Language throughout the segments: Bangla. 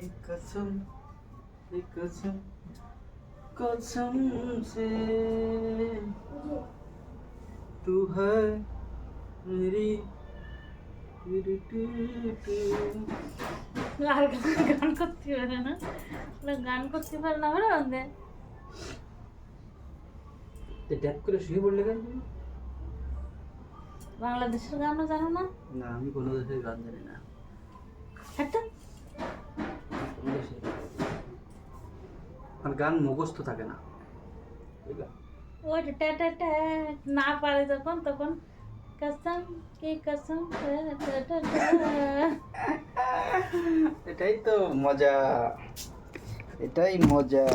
एक कसम एक कसम कसम से तू है मेरी मेरी टूटी আর গান করতে পারে না না, গান করতে পারে না ওরা তে ড্যাপ করে শুয়ে পড়লে কেন তুমি? বাংলাদেশের গানও জানো না? না আমি কোনো দেশের গান জানি না। একটা? আর গান মুখস্থ থাকে না। ওই টা টা টা না পারে যখন তখন কসম কি কসম এটাই তো মজা। এটাই মজা।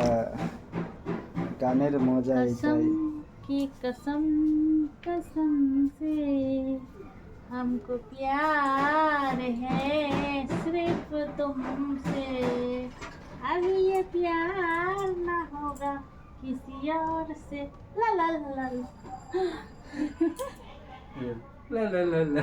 গানের মজা এটাই। की कसम कसम से। हमको प्यार है सिर्फ़ तुमसे। अब ये प्यार ना होगा किसी और से। ला ला ला ला। ला ला ला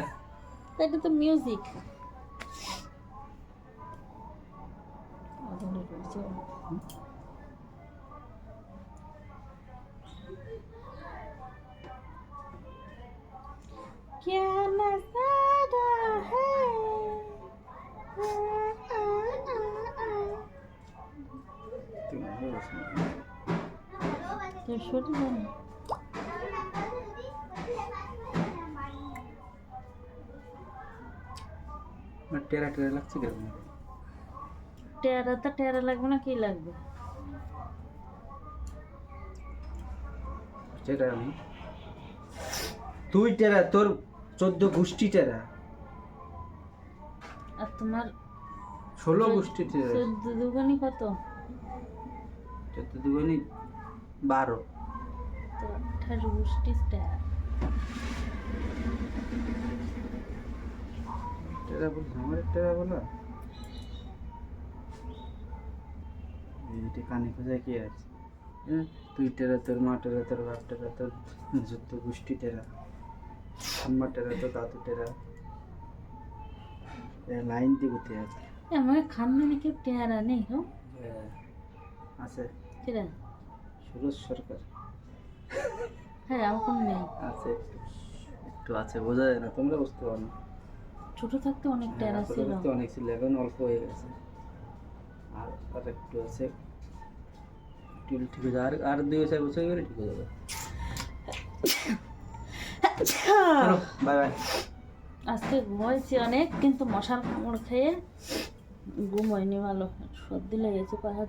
क्या नजारा है তোর শরীর জানো আমার টেরা টেরা লাগছে কেমন টেরা তো টেরা লাগবে না কি লাগবে টেরা আমি তুই টেরা তোর চোদ্দ গোষ্ঠী টেরা আর তোমার ষোলো গোষ্ঠী টেরা চোদ্দ দুগুনি কত? চোদ্দ বারো। তো গোষ্ঠী টেরা টেরা বলছে আমার টেরা বলা কানে খোঁজা কি আছে? হ্যাঁ তুই টেরা তোর মা টেরা তোর বাপ টেরা তোর যত গোষ্ঠী টেরা আম্মা টেরা তোর দাদু টেরা লাইন দিয়ে কোথায় আছে আমার খানদানি কেউ টেরা নেই হো হ্যাঁ, আছে কিরা সুরজ সরকার হ্যাঁ আমার কোনো নেই আছে একটু আছে বোঝা যায় না তোমরা বুঝতে পারো না। ছোট থাকতে অনেক টেরা হ্যাঁ, ছিল। অনেক ছিল এখন অল্প হয়ে গেছে। আর আর একটু আছে ঠিক হয়ে যাবে আর আর দুই চার বছর গেলে ঠিক হয়ে যাবে। আজকে ঘুমাইছি অনেক কিন্তু মশার কামড় খেয়ে ঘুম হয়নি ভালো। সর্দি লেগেছে পাহাড়